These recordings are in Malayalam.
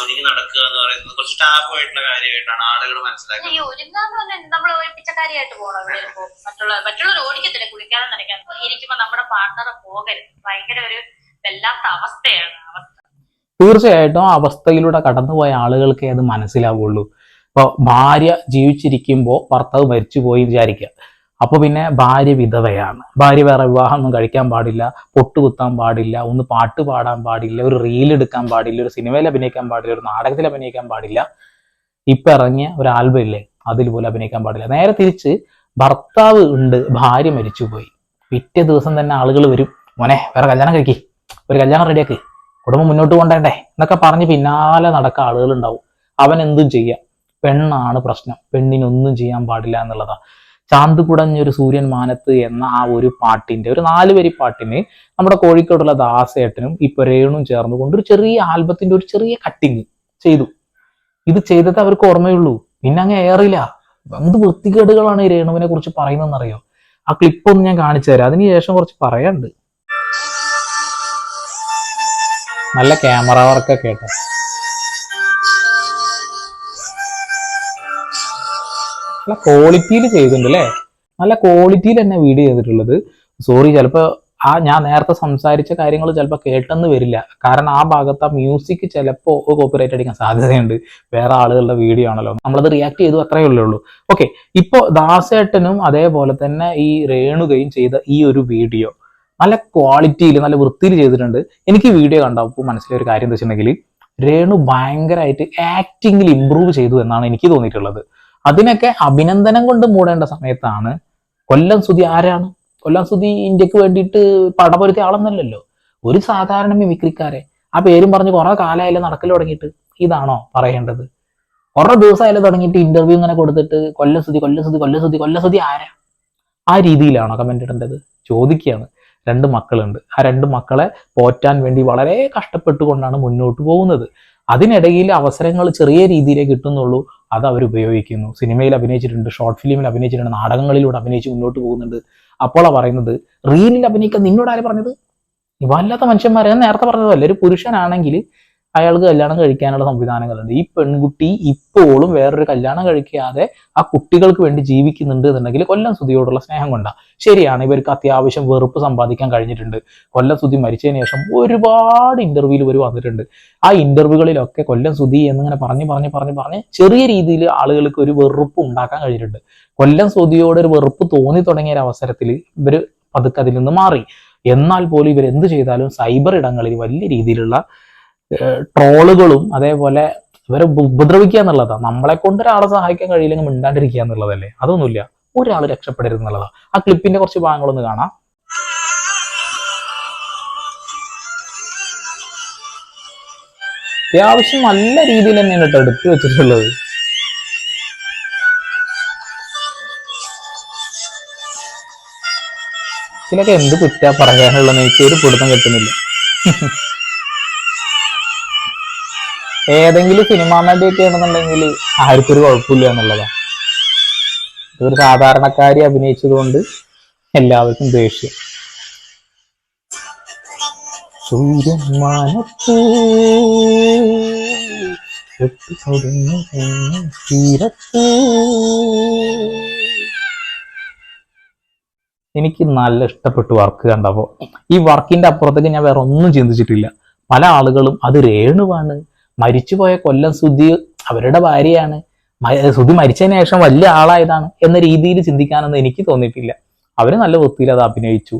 ഒരുങ്ങി നടക്കുക എന്ന് പറയുന്നത് കുറച്ച് ടാബുമായിട്ടുള്ള കാര്യമായിട്ടാണ് ആളുകൾ മനസ്സിലാക്കുന്നത്. ഈ ഒരുങ്ങാന്ന് പറഞ്ഞാൽ നമ്മൾ ഒരു പിച്ചക്കാരിയായിട്ട് പോകണം ഇവിടെ മറ്റുള്ള മറ്റുള്ളവർ ഓടിക്കത്തില്ല? കുളിക്കാതെ നനയ്ക്കാൻ ഇരിക്കുമ്പോ നമ്മുടെ പാർട്ണറെ പോകരുത്. ഭയങ്കര ഒരു വല്ലാത്ത അവസ്ഥയാണ് അവസ്ഥ. തീർച്ചയായിട്ടും ആ അവസ്ഥയിലൂടെ കടന്നുപോയ ആളുകൾക്കേ അത് മനസ്സിലാവുള്ളൂ. ഇപ്പോൾ ഭാര്യ ജീവിച്ചിരിക്കുമ്പോൾ ഭർത്താവ് മരിച്ചുപോയി വിചാരിക്കുക. അപ്പോൾ പിന്നെ ഭാര്യ വിധവയാണ്. ഭാര്യ വേറെ വിവാഹമൊന്നും കഴിക്കാൻ പാടില്ല പൊട്ടുകുത്താൻ പാടില്ല ഒന്ന് പാട്ട് പാടാൻ പാടില്ല ഒരു റീൽ എടുക്കാൻ പാടില്ല ഒരു സിനിമയിൽ അഭിനയിക്കാൻ പാടില്ല ഒരു നാടകത്തിൽ അഭിനയിക്കാൻ പാടില്ല. ഇപ്പം ഇറങ്ങിയ ഒരു ആൽബം ഇല്ലേ അതിൽ പോലും അഭിനയിക്കാൻ പാടില്ല. നേരെ തിരിച്ച് ഭർത്താവ് ഉണ്ട് ഭാര്യ മരിച്ചുപോയി. പിറ്റേ ദിവസം തന്നെ ആളുകൾ വരും. മോനെ വേറെ കല്യാണം കഴിക്കി. ഒരു കല്യാണം റെഡിയാക്കി കുടുംബം മുന്നോട്ട് കൊണ്ടേണ്ടേ എന്നൊക്കെ പറഞ്ഞ് പിന്നാലെ നടക്ക ആളുകൾ ഉണ്ടാവും. അവൻ എന്തും ചെയ്യാം. പെണ്ണാണ് പ്രശ്നം. പെണ്ണിനൊന്നും ചെയ്യാൻ പാടില്ല എന്നുള്ളതാ. ചാന്ത് കുടഞ്ഞൊരു സൂര്യൻ മാനത്ത് എന്ന ആ ഒരു പാട്ടിന്റെ ഒരു നാല് വരി പാട്ടിന് നമ്മുടെ കോഴിക്കോടുള്ള ദാസേട്ടനും ഇപ്പൊ രേണും ചേർന്നുകൊണ്ട് ഒരു ചെറിയ ആൽബത്തിന്റെ ഒരു ചെറിയ കട്ടിങ് ചെയ്തു. ഇത് ചെയ്തത് അവർക്ക് ഓർമ്മയുള്ളൂ. പിന്നെ അങ്ങ് ഏറില്ല. എന്ത് വൃത്തികേടുകളാണ് ഈ രേണുവിനെ കുറിച്ച് പറയുന്നതെന്നറിയോ? ആ ക്ലിപ്പ് ഒന്ന് ഞാൻ കാണിച്ചു തരാം. അതിനുശേഷം കുറച്ച് പറയാനുണ്ട്. നല്ല ക്യാമറ വർക്കൊക്കെ കേട്ടോ. നല്ല ക്വാളിറ്റിയിൽ ചെയ്തിട്ടുണ്ട് അല്ലേ നല്ല ക്വാളിറ്റിയിൽ തന്നെ വീഡിയോ ചെയ്തിട്ടുള്ളത്. സോറി ചിലപ്പോൾ ആ ഞാൻ നേരത്തെ സംസാരിച്ച കാര്യങ്ങൾ ചിലപ്പോൾ കേട്ടെന്ന് വരില്ല. കാരണം ആ ഭാഗത്ത് ആ മ്യൂസിക് ചിലപ്പോൾ കോപ്പിറൈറ്റ് അടിക്കാൻ സാധ്യതയുണ്ട്. വേറെ ആളുകളുടെ വീഡിയോ ആണല്ലോ. നമ്മളത് റിയാക്ട് ചെയ്തു അത്രയേ ഉള്ളൂ ഓക്കെ ഇപ്പോൾ ദാസേട്ടനും അതേപോലെ തന്നെ ഈ രേണുകയും ചെയ്ത ഈ ഒരു വീഡിയോ നല്ല ക്വാളിറ്റിയിൽ നല്ല വൃത്തിയിൽ ചെയ്തിട്ടുണ്ട്. എനിക്ക് വീഡിയോ കണ്ടപ്പോൾ മനസ്സിലായ ഒരു കാര്യം എന്താ വെച്ചിട്ടുണ്ടെങ്കിൽ രേണു ഭയങ്കരമായിട്ട് ആക്ടിങ്ങിൽ ഇമ്പ്രൂവ് ചെയ്തു എന്നാണ് എനിക്ക് തോന്നിയിട്ടുള്ളത്. അതിനൊക്കെ അഭിനന്ദനം കൊണ്ട് മൂടേണ്ട സമയത്താണ് കൊല്ലം സുതി ആരാണ്? കൊല്ലം സുതി ഇന്ത്യയ്ക്ക് വേണ്ടിയിട്ട് പടപൊരുത്തിയ ആളൊന്നല്ലല്ലോ. ഒരു സാധാരണ മിമിക്രിക്കാരെ. ആ പേരും പറഞ്ഞ് കുറെ കാലമായാലും നടക്കൽ തുടങ്ങിയിട്ട്. ഇതാണോ പറയേണ്ടത്. കുറെ ദിവസമായാലും തുടങ്ങിയിട്ട് ഇന്റർവ്യൂ ഇങ്ങനെ കൊടുത്തിട്ട് കൊല്ലം സുതി കൊല്ലം സുതി ആരാ? ആ രീതിയിലാണോ കമന്റ് ഇടേണ്ടത്? ചോദിക്കുകയാണ്. രണ്ട് മക്കളുണ്ട്. ആ രണ്ട് മക്കളെ പോറ്റാൻ വേണ്ടി വളരെ കഷ്ടപ്പെട്ടുകൊണ്ടാണ് മുന്നോട്ട് പോകുന്നത്. അതിനിടയിൽ അവസരങ്ങൾ ചെറിയ രീതിയിലേ കിട്ടുന്നുള്ളൂ. അത് അവർ ഉപയോഗിക്കുന്നു. സിനിമയിൽ അഭിനയിച്ചിട്ടുണ്ട് ഷോർട്ട് ഫിലിമിൽ അഭിനയിച്ചിട്ടുണ്ട് നാടകങ്ങളിലൂടെ അഭിനയിച്ച് മുന്നോട്ട് പോകുന്നുണ്ട്. അപ്പോളാ പറയുന്നത് റീലിൽ അഭിനയിക്കാൻ നിന്നോട് ആര് പറഞ്ഞത്? വല്ലാത്ത മനുഷ്യന്മാരെ. ഞാൻ നേരത്തെ പറഞ്ഞതല്ലേ ഒരു പുരുഷനാണെങ്കിൽ അയാൾക്ക് കല്യാണം കഴിക്കാനുള്ള സംവിധാനങ്ങളുണ്ട്. ഈ പെൺകുട്ടി ഇപ്പോഴും വേറൊരു കല്യാണം കഴിക്കാതെ ആ കുട്ടികൾക്ക് വേണ്ടി ജീവിക്കുന്നുണ്ട് എന്നുണ്ടെങ്കിൽ കൊല്ലം സുധിയോടുള്ള സ്നേഹം കൊണ്ടാ. ശരിയാണ് ഇവർക്ക് അത്യാവശ്യം വെറുപ്പ് സമ്പാദിക്കാൻ കഴിഞ്ഞിട്ടുണ്ട്. കൊല്ലം സുധി മരിച്ചതിന് ശേഷം ഒരുപാട് ഇന്റർവ്യൂവിൽ ഇവർ വന്നിട്ടുണ്ട്. ആ ഇന്റർവ്യൂകളിലൊക്കെ കൊല്ലം സുധി എന്നിങ്ങനെ പറഞ്ഞ് പറഞ്ഞ് പറഞ്ഞ് പറഞ്ഞ് ചെറിയ രീതിയിൽ ആളുകൾക്ക് ഒരു വെറുപ്പ് ഉണ്ടാക്കാൻ കഴിഞ്ഞിട്ടുണ്ട്. കൊല്ലം സുധിയോട് ഒരു വെറുപ്പ് തോന്നി തുടങ്ങിയ ഒരു അവസരത്തിൽ ഇവർ പതുക്കെ അതിൽ നിന്ന് മാറി. എന്നാൽ പോലും ഇവർ എന്ത് ചെയ്താലും സൈബർ ഇടങ്ങളിൽ വലിയ രീതിയിലുള്ള ട്രോളുകളും അതേപോലെ ഇവരെ ഉപ- ഉപദ്രവിക്കുക എന്നുള്ളതാണ് നമ്മളെ കൊണ്ട് ഒരാളെ സഹായിക്കാൻ കഴിയില്ലെങ്കിൽ മിണ്ടാണ്ടിരിക്കുക എന്നുള്ളതല്ലേ? അതൊന്നുമില്ല. ഒരാൾ രക്ഷപ്പെടരുത് എന്നുള്ളതാണ് ആ ക്ലിപ്പിന്റെ കുറച്ച് ഭാഗങ്ങളൊന്ന് കാണാം. അത്യാവശ്യം നല്ല രീതിയിൽ തന്നെയാണ് കേട്ടോ എടുത്തു വെച്ചിട്ടുള്ളത്. ഇതിലൊക്കെ എന്ത് കുറ്റാ പറയാനുള്ള എനിക്ക് ഒരു കിട്ടുന്നില്ല. ഏതെങ്കിലും സിനിമാ നടിയൊക്കെ ആണെന്നുണ്ടെങ്കിൽ ആർക്കും ഒരു കുഴപ്പമില്ല എന്നുള്ളതാണ് ഇതൊരു സാധാരണക്കാരി അഭിനയിച്ചതുകൊണ്ട് എല്ലാവർക്കും ദേഷ്യം. എനിക്ക് നല്ല ഇഷ്ടപ്പെട്ടു വർക്ക് കണ്ടപ്പോ ഈ വർക്കിന്റെ അപ്പുറത്തേക്ക് ഞാൻ വേറെ ഒന്നും ചിന്തിച്ചിട്ടില്ല. പല ആളുകളും അത് രേണുവാണ്. മരിച്ചുപോയ കൊല്ലം സുധി അവരുടെ ഭാര്യയാണ്. സുധി മരിച്ചതിന് ശേഷം വലിയ ആളായതാണ് എന്ന രീതിയിൽ ചിന്തിക്കാനൊന്നും എനിക്ക് തോന്നിയിട്ടില്ല. അവർ നല്ല വൃത്തിയിൽ അത് അഭിനയിച്ചു.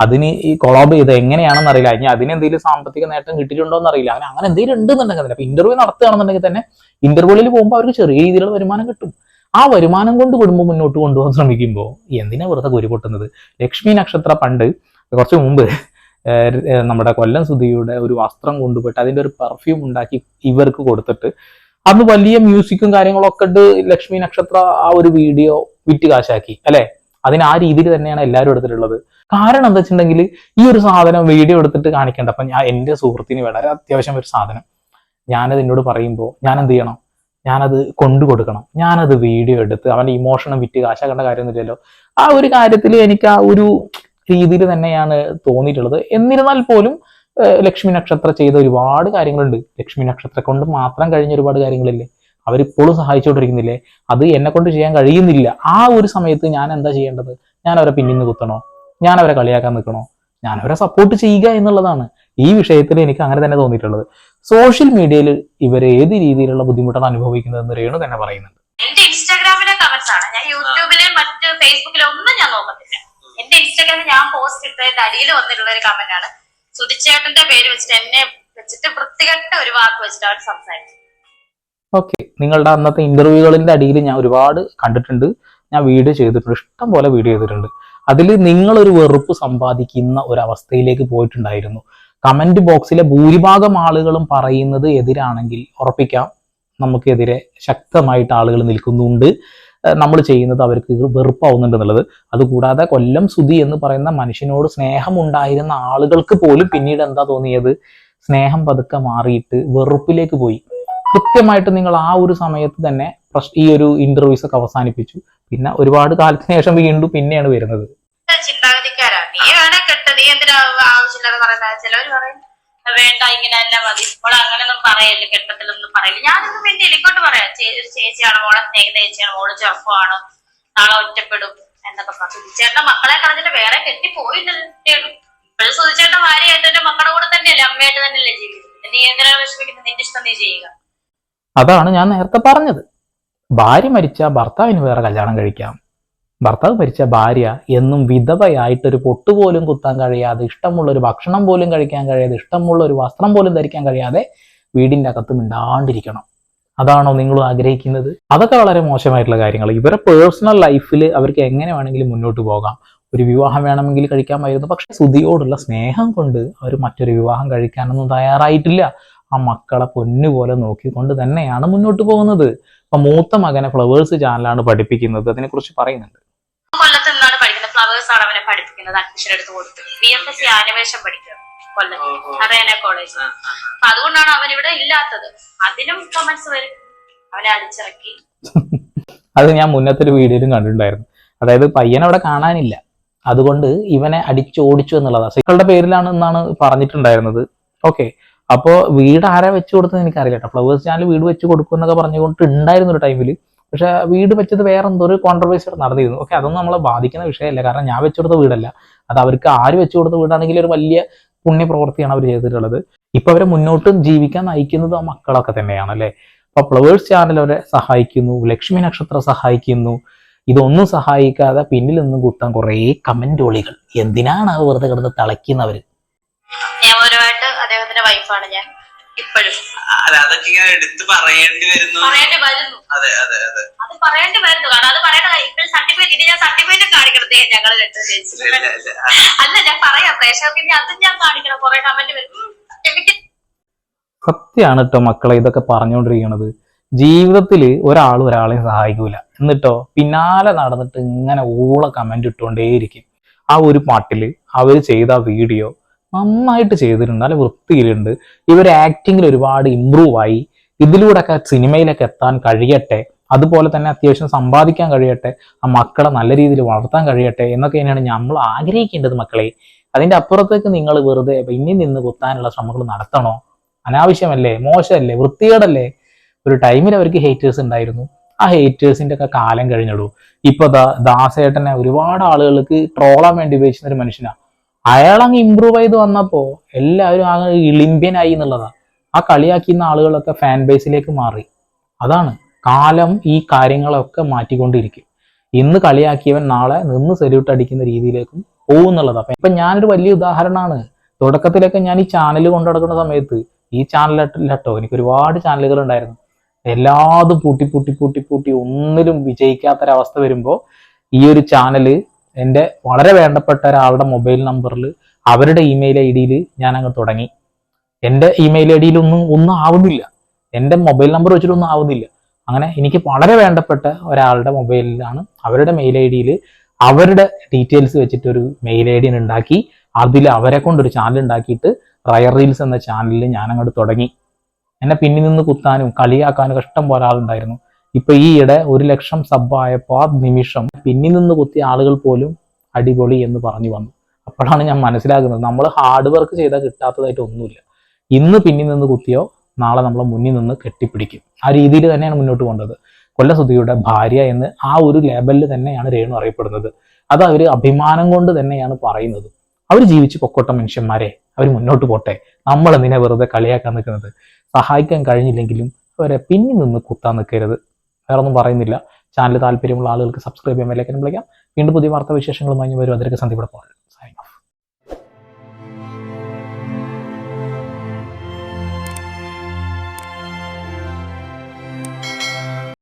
അതിന് ഈ കൊളാബ് ചെയ്ത് എങ്ങനെയാണെന്ന് അറിയില്ല. ഇനി അതിന് എന്തെങ്കിലും സാമ്പത്തിക നേട്ടം കിട്ടിയിട്ടുണ്ടോ അറിയില്ല. അങ്ങനെ അങ്ങനെ എന്തെങ്കിലും ഉണ്ടെന്നുണ്ടെങ്കിൽ അപ്പൊ ഇന്റർവ്യൂ നടത്തുകയാണെന്നുണ്ടെങ്കിൽ തന്നെ ഇന്റർവ്യൂവിൽ പോകുമ്പോൾ അവർക്ക് ചെറിയ രീതിയിലുള്ള വരുമാനം കിട്ടും. ആ വരുമാനം കൊണ്ട് കുടുംബം മുന്നോട്ട് കൊണ്ടുപോകാൻ ശ്രമിക്കുമ്പോൾ എന്തിനാ വെറുതെ കുരുപൊട്ടുന്നത് ലക്ഷ്മി നക്ഷത്ര പണ്ട് കുറച്ച് മുമ്പ് നമ്മുടെ കൊല്ലം സുധിയുടെ ഒരു വസ്ത്രം കൊണ്ടുപോയിട്ട് അതിന്റെ ഒരു പെർഫ്യൂം ഉണ്ടാക്കി ഇവർക്ക് കൊടുത്തിട്ട് അന്ന് വലിയ മ്യൂസിക്കും കാര്യങ്ങളൊക്കെ ഇട്ട് ലക്ഷ്മി നക്ഷത്ര ആ ഒരു വീഡിയോ വിറ്റ് കാശാക്കി അല്ലെ? അതിന് ആ രീതിയിൽ തന്നെയാണ് എല്ലാവരും എടുത്തിട്ടുള്ളത്. കാരണം എന്താ വെച്ചിട്ടുണ്ടെങ്കിൽ ഈ ഒരു സാധനം വീഡിയോ എടുത്തിട്ട് കാണിക്കേണ്ട. അപ്പൊ ഞാൻ എന്റെ സുഹൃത്തിന് വളരെ അത്യാവശ്യം ഒരു സാധനം. ഞാനത് എന്നോട് പറയുമ്പോൾ ഞാൻ എന്ത് ചെയ്യണം? ഞാനത് കൊണ്ടു കൊടുക്കണം. ഞാനത് വീഡിയോ എടുത്ത് അവന്റെ ഇമോഷണം വിറ്റ് കാശാക്കേണ്ട കാര്യമൊന്നുമില്ലല്ലോ. ആ ഒരു കാര്യത്തിൽ എനിക്ക് ആ ഒരു രീതിയിൽ തന്നെയാണ് തോന്നിയിട്ടുള്ളത്. എന്നിരുന്നാൽ പോലും ലക്ഷ്മി നക്ഷത്ര ചെയ്ത ഒരുപാട് കാര്യങ്ങളുണ്ട്. ലക്ഷ്മി നക്ഷത്ര കൊണ്ട് മാത്രം കഴിഞ്ഞ ഒരുപാട് കാര്യങ്ങളില്ലേ? അവരിപ്പോഴും സഹായിച്ചുകൊണ്ടിരിക്കുന്നില്ലേ? അത് എന്നെ കൊണ്ട് ചെയ്യാൻ കഴിയുന്നില്ല. ആ ഒരു സമയത്ത് ഞാൻ എന്താ ചെയ്യേണ്ടത്? ഞാൻ അവരെ പിന്നിൽ നിന്ന് കുത്തണോ? ഞാൻ അവരെ കളിയാക്കാൻ നിൽക്കണോ? ഞാൻ അവരെ സപ്പോർട്ട് ചെയ്യുക എന്നുള്ളതാണ് ഈ വിഷയത്തിൽ എനിക്ക് അങ്ങനെ തന്നെ തോന്നിയിട്ടുള്ളത്. സോഷ്യൽ മീഡിയയിൽ ഇവർ ഏത് രീതിയിലുള്ള ബുദ്ധിമുട്ടാണ് അനുഭവിക്കുന്നത് എന്ന് രേണു തന്നെ പറയുന്നുണ്ട്. എന്റെ ഇൻസ്റ്റാഗ്രാമിലെ കമന്റ്സ് ആണ്. ഞാൻ യൂട്യൂബിലെ മറ്റ് ഫേസ്ബുക്കിലെ ഒന്നും ഞാൻ നോക്കത്തില്ല. എന്റെ ഇൻസ്റ്റാഗ്രാമിൽ ഞാൻ പോസ്റ്റ് ഇട്ടതിന്റെ അടിയിൽ വന്നിട്ടുള്ള ഒരു കമന്റ് ആണ്. സുതിച്ചേട്ടന്റെ പേര് വെച്ചിട്ട് എന്നെ വെച്ചിട്ട് വൃത്തികെട്ട ഒരു വാക്ക് വെച്ചിട്ട് അവർ സംസാരിച്ചു. ഓക്കെ നിങ്ങളുടെ അന്നത്തെ ഇന്റർവ്യൂകളിന്റെ അടിയിൽ ഞാൻ ഒരുപാട് കണ്ടിട്ടുണ്ട്. ഞാൻ വീഡിയോ ചെയ്തിട്ടുണ്ട്. ഇഷ്ടം പോലെ വീഡിയോ ചെയ്തിട്ടുണ്ട്. അതിൽ നിങ്ങളൊരു വെറുപ്പ് സമ്പാദിക്കുന്ന ഒരു അവസ്ഥയിലേക്ക് പോയിട്ടുണ്ടായിരുന്നു കമന്റ് ബോക്സിലെ ഭൂരിഭാഗം ആളുകളും പറയുന്നത് എതിരാണെങ്കിൽ ഉറപ്പിക്കാം. നമുക്കെതിരെ ശക്തമായിട്ട് ആളുകൾ നിൽക്കുന്നുണ്ട്. നമ്മൾ ചെയ്യുന്നത് അവർക്ക് വെറുപ്പാവുന്നുണ്ട് എന്നുള്ളത് അതുകൂടാതെ കൊല്ലം സുധി എന്ന് പറയുന്ന മനുഷ്യനോട് സ്നേഹമുണ്ടായിരുന്ന ആളുകൾക്ക് പോലും പിന്നീട് എന്താ തോന്നിയത്? സ്നേഹം പതുക്കെ മാറിയിട്ട് വെറുപ്പിലേക്ക് പോയി. കൃത്യമായിട്ട് നിങ്ങൾ ആ ഒരു സമയത്ത് തന്നെ ഈ ഒരു ഇന്റർവ്യൂസ് ഒക്കെ അവസാനിപ്പിച്ചു. പിന്നെ ഒരുപാട് കാലത്തിന് ശേഷം വീണ്ടും പിന്നെയാണ് വരുന്നത്. ചിന്താഗതിക്കാരാ. നീ വേണേ കെട്ട് നീ എന്തിനാ ആവശ്യമില്ലാതെ പറയുന്നത്? പറയും വേണ്ട ഇങ്ങനെ തന്നെ മതി. മോളെ അങ്ങനെയൊന്നും പറയല്ല കെട്ടത്തിലൊന്നും പറയില്ല ഞാനൊന്നും വേണ്ടി എനിക്കോട്ട് പറയാം. ഒരു ചേച്ചിയാണ് മോളെ സ്നേഹിത ചേച്ചിയാണ് മോൾ ചെറുപ്പമാണ്. നാളെ ഒറ്റപ്പെടും എന്നൊക്കെ പറഞ്ഞു. സുധിച്ചേട്ടന്റെ മക്കളെ കളഞ്ഞിട്ട് വേറെ കെട്ടി പോയില്ലല്ലോ ഇപ്പോഴും സുധിച്ചേട്ടന്റെ ഭാര്യയായിട്ട് എന്റെ മക്കളുടെ കൂടെ തന്നെയല്ലേ അമ്മയായിട്ട് തന്നെയല്ലേ ജീവിക്കുന്നത്? നീ എന്തിനാ വിഷമിക്കുന്നത്? നിന്റെ ഇഷ്ടം നീ ചെയ്യുക. അതാണ് ഞാൻ നേരത്തെ പറഞ്ഞത്. ഭാര്യ മരിച്ച ഭർത്താവിന് വേറെ കല്യാണം കഴിക്കാം. ഭർത്താവ് മരിച്ച ഭാര്യ എന്നും വിധവയായിട്ടൊരു പൊട്ട് പോലും കുത്താൻ കഴിയാതെ ഇഷ്ടമുള്ള ഒരു ഭക്ഷണം പോലും കഴിക്കാൻ കഴിയാതെ ഇഷ്ടമുള്ള ഒരു വസ്ത്രം പോലും ധരിക്കാൻ കഴിയാതെ വീടിന്റെ അകത്ത് മിണ്ടാണ്ടിരിക്കണം. അതാണോ നിങ്ങൾ ആഗ്രഹിക്കുന്നത്? അതൊക്കെ വളരെ മോശമായിട്ടുള്ള കാര്യങ്ങൾ ഇവരെ പേഴ്സണൽ ലൈഫിൽ അവർക്ക് എങ്ങനെ വേണമെങ്കിലും മുന്നോട്ട് പോകാം. ഒരു വിവാഹം വേണമെങ്കിൽ കഴിക്കാമായിരുന്നു. പക്ഷെ സുതിയോടുള്ള സ്നേഹം കൊണ്ട് അവർ മറ്റൊരു വിവാഹം കഴിക്കാനൊന്നും തയ്യാറായിട്ടില്ല. ആ മക്കളെ പൊന്നുപോലെ നോക്കിക്കൊണ്ട് തന്നെയാണ് മുന്നോട്ട് പോകുന്നത്. അപ്പൊ മൂത്ത മകനെ ഫ്ലവേഴ്സ് ചാനലാണ് പഠിപ്പിക്കുന്നത്. അതിനെക്കുറിച്ച് പറയുന്നുണ്ട് കൊല്ലത്ത് നിന്നാണ് പഠിക്കുന്നത് ഫ്ലവേഴ്സ് ആണ് അവനെ പഠിപ്പിക്കുന്നത് അഡ്മിഷൻ എടുത്ത് കൊടുത്തു B F S C animation പഠിക്കുക. കൊല്ലത്ത് അറിയാന കോളേജ് അപ്പൊ അതുകൊണ്ടാണ് അവൻ ഇവിടെ ഇല്ലാത്തത്. അതിനും കമന്റ്സ് വരും. അവനെ അടിച്ചിറക്കി. അത് ഞാൻ മുന്നത്തെ ഒരു വീഡിയോയിലും കണ്ടിട്ടുണ്ടായിരുന്നു. അതായത് പയ്യൻ അവിടെ കാണാനില്ല. അതുകൊണ്ട് ഇവനെ അടിച്ചോടിച്ചു എന്നുള്ളതാണ്. സൈക്കിളുടെ പേരിലാണ് എന്നാണ് പറഞ്ഞിട്ടുണ്ടായിരുന്നത്. ഓക്കെ. അപ്പോൾ വീട് ആരാ വെച്ചു കൊടുത്തത് എനിക്കറിയില്ല കേട്ടോ. ഫ്ലവേഴ്സ് ചാനൽ വീട് വെച്ച് കൊടുക്കും എന്നൊക്കെ പറഞ്ഞുകൊണ്ട് ഉണ്ടായിരുന്നു ഒരു ടൈമിൽ പക്ഷെ വീട് വെച്ചത് വേറെ എന്തോ ഒരു കോൺട്രവേഴ്സി നടന്നിരുന്നു. ഓക്കെ അതൊന്നും നമ്മളെ ബാധിക്കുന്ന വിഷയമല്ല. കാരണം ഞാൻ വെച്ചു കൊടുത്ത വീടല്ല. അത് അവർക്ക് ആര് വെച്ചു കൊടുത്ത വീടാണെങ്കിൽ ഒരു വലിയ പുണ്യപ്രവൃത്തിയാണ് അവർ ചെയ്തിട്ടുള്ളത്. ഇപ്പൊ അവരെ മുന്നോട്ട് ജീവിക്കാൻ നയിക്കുന്നത് ആ മക്കളൊക്കെ തന്നെയാണ് അല്ലെ? അപ്പൊ ഫ്ലവേഴ്സ് ചാനൽ അവരെ സഹായിക്കുന്നു ലക്ഷ്മി നക്ഷത്രം സഹായിക്കുന്നു. ഇതൊന്നും സഹായിക്കാതെ പിന്നിൽ നിന്ന് കുത്താൻ കുറേ കമന്റോളികൾ എന്തിനാണ് ആ വെറുതെ കിടന്ന് തളയ്ക്കുന്നവര്? ഞാൻ ഒരുപാട് അദ്ദേഹത്തിന്റെ വൈഫാണ് ഞാൻ. ഇപ്പോഴും. അല്ല അതൊക്കെ ഇങ്ങനെ എടുത്ത് പറയേണ്ടി വരുന്നു. പറയേണ്ടി വരുന്നു. അതെ അതെ അതെ. അത് പറയേണ്ടി വരുന്നു. കാരണം അത് പറയേണ്ട ഇപ്പോഴും സർട്ടിഫിക്കറ്റ് ഞാൻ സർട്ടിഫിക്കറ്റ് കാണിക്കണത് ഞങ്ങൾ രണ്ടു. അല്ല ഞാൻ പറയാം. പ്രേക്ഷകർക്ക് ഇനി അതും ഞാൻ കാണിക്കണം. കുറെ കമന്റ് വരും. ഉം, എനിക്ക് സത്യമാണ് കേട്ടോ മക്കളെ ഇതൊക്കെ പറഞ്ഞുകൊണ്ടിരിക്കുന്നത് ജീവിതത്തിൽ ഒരാൾ ഒരാളെ സഹായിക്കൂല. എന്നിട്ടോ പിന്നാലെ നടന്നിട്ട് ഇങ്ങനെ ഊള കമന്റ് ഇട്ടുകൊണ്ടേയിരിക്കും. ആ ഒരു പാട്ടിൽ അവർ ചെയ്ത വീഡിയോ നന്നായിട്ട് ചെയ്തിട്ടുണ്ട്. നല്ല വൃത്തിയിലുണ്ട്. ഇവർ ആക്ടിങ്ങിൽ ഒരുപാട് ഇമ്പ്രൂവ് ആയി. ഇതിലൂടെയൊക്കെ സിനിമയിലൊക്കെ എത്താൻ കഴിയട്ടെ. അതുപോലെ തന്നെ അത്യാവശ്യം സമ്പാദിക്കാൻ കഴിയട്ടെ. ആ മക്കളെ നല്ല രീതിയിൽ വളർത്താൻ കഴിയട്ടെ എന്നൊക്കെ തന്നെയാണ് നമ്മൾ ആഗ്രഹിക്കേണ്ടത് മക്കളെ. അതിന്റെ അപ്പുറത്തേക്ക് നിങ്ങൾ വെറുതെ ഇനി നിന്ന് കുത്താനുള്ള ശ്രമങ്ങൾ നടത്തണോ? അനാവശ്യമല്ലേ? മോശമല്ലേ? വൃത്തികേടല്ലേ? ഒരു ടൈമിൽ അവർക്ക് ഹേറ്റേഴ്സ് ഉണ്ടായിരുന്നു. ആ ഹേറ്റേഴ്സിന്റെ ഒക്കെ കാലം കഴിഞ്ഞിടൂ ഇപ്പൊ ദാസേട്ടനെ ഒരുപാട് ആളുകൾക്ക് ട്രോളാൻ വേണ്ടി ഉപയോഗിക്കുന്ന ഒരു മനുഷ്യനാ അങ്ങ് ഇമ്പ്രൂവ് ചെയ്ത് വന്നപ്പോ എല്ലാവരും ആ ഇളിമ്പ്യനായി എന്നുള്ളതാ ആ കളിയാക്കുന്ന ആളുകളൊക്കെ ഫാൻ ബേസിലേക്ക് മാറി. അതാണ് കാലം ഈ കാര്യങ്ങളൊക്കെ മാറ്റിക്കൊണ്ടിരിക്കും. ഇന്ന് കളിയാക്കിയവൻ നാളെ നിന്ന് സെല്യൂട്ട് അടിക്കുന്ന രീതിയിലേക്കും പോകുന്നുള്ളതാ അപ്പൊ ഇപ്പൊ ഞാനൊരു വലിയ ഉദാഹരണമാണ്. തുടക്കത്തിലൊക്കെ ഞാൻ ഈ ചാനൽ കൊണ്ടു നടക്കുന്ന സമയത്ത് ഈ ചാനലട്ടോ എനിക്ക് ഒരുപാട് ചാനലുകൾ ഉണ്ടായിരുന്നു. എല്ലാതും പൂട്ടി പൂട്ടി പൂട്ടി പൂട്ടി ഒന്നിലും വിജയിക്കാത്തൊരവസ്ഥ വരുമ്പോൾ ഈ ഒരു ചാനൽ എന്റെ വളരെ വേണ്ടപ്പെട്ട ഒരാളുടെ മൊബൈൽ നമ്പറിൽ അവരുടെ ഇമെയിൽ ഐ ഡിയിൽ ഞാൻ അങ്ങ് തുടങ്ങി. എന്റെ ഇമെയിൽ ഐ ഡിയിൽ ഒന്നും ഒന്നും ആവുന്നില്ല. എന്റെ മൊബൈൽ നമ്പർ വെച്ചിട്ടൊന്നും ആവുന്നില്ല. അങ്ങനെ എനിക്ക് വളരെ വേണ്ടപ്പെട്ട ഒരാളുടെ മൊബൈലിലാണ് അവരുടെ മെയിൽ ഐ ഡിയിൽ അവരുടെ ഡീറ്റെയിൽസ് വെച്ചിട്ടൊരു മെയിൽ ഐ ഡി ഉണ്ടാക്കി. അതിൽ അവരെ കൊണ്ടൊരു ചാനൽ ഉണ്ടാക്കിയിട്ട് റയർ റീൽസ് എന്ന ചാനലിൽ ഞാൻ അങ്ങോട്ട് തുടങ്ങി. എന്നെ പിന്നിൽ നിന്ന് കുത്താനും കളിയാക്കാനും ഇഷ്ടം പോലെ ആളുണ്ടായിരുന്നു. ഇപ്പൊ ഈയിടെ ഒരു ലക്ഷം സബ് ആ നിമിഷം പിന്നിൽ നിന്ന് കുത്തിയ ആളുകൾ പോലും അടിപൊളി എന്ന് പറഞ്ഞു വന്നു. അപ്പോഴാണ് ഞാൻ മനസ്സിലാക്കുന്നത് നമ്മൾ ഹാർഡ് വർക്ക് ചെയ്താൽ കിട്ടാത്തതായിട്ട് ഒന്നുമില്ല. ഇന്ന് പിന്നിൽ നിന്ന് കുത്തിയോ നാളെ നമ്മളെ മുന്നിൽ നിന്ന് കെട്ടിപ്പിടിക്കും. ആ രീതിയിൽ തന്നെയാണ് മുന്നോട്ട് പോകേണ്ടത്. കൊല്ലസുദ്ധിയുടെ ഭാര്യ എന്ന് ആ ഒരു ലേബലിൽ തന്നെയാണ് രേണു അറിയപ്പെടുന്നത്. അത് അവർ അഭിമാനം കൊണ്ട് തന്നെയാണ് പറയുന്നത്. അവർ ജീവിച്ച് പൊക്കോട്ട മനുഷ്യന്മാരെ. അവർ മുന്നോട്ട് പോട്ടെ. നമ്മൾ എന്തിനാ വെറുതെ കളിയാക്കാൻ നിൽക്കുന്നത്? സഹായിക്കാൻ കഴിഞ്ഞില്ലെങ്കിലും അവരെ പിന്നിൽ നിന്ന് കുത്താൻ നിൽക്കരുത്. വേറെ ഒന്നും പറയുന്നില്ല ചാനൽ താല്പര്യമുള്ള ആളുകൾക്ക് സബ്സ്ക്രൈബ് ചെയ്യാൻ വിളിക്കാം. വീണ്ടും പുതിയ വാർത്താ വിശേഷങ്ങളുമായി വരും അതിലേക്ക് സന്ധിപ്പെടെ പോകാൻ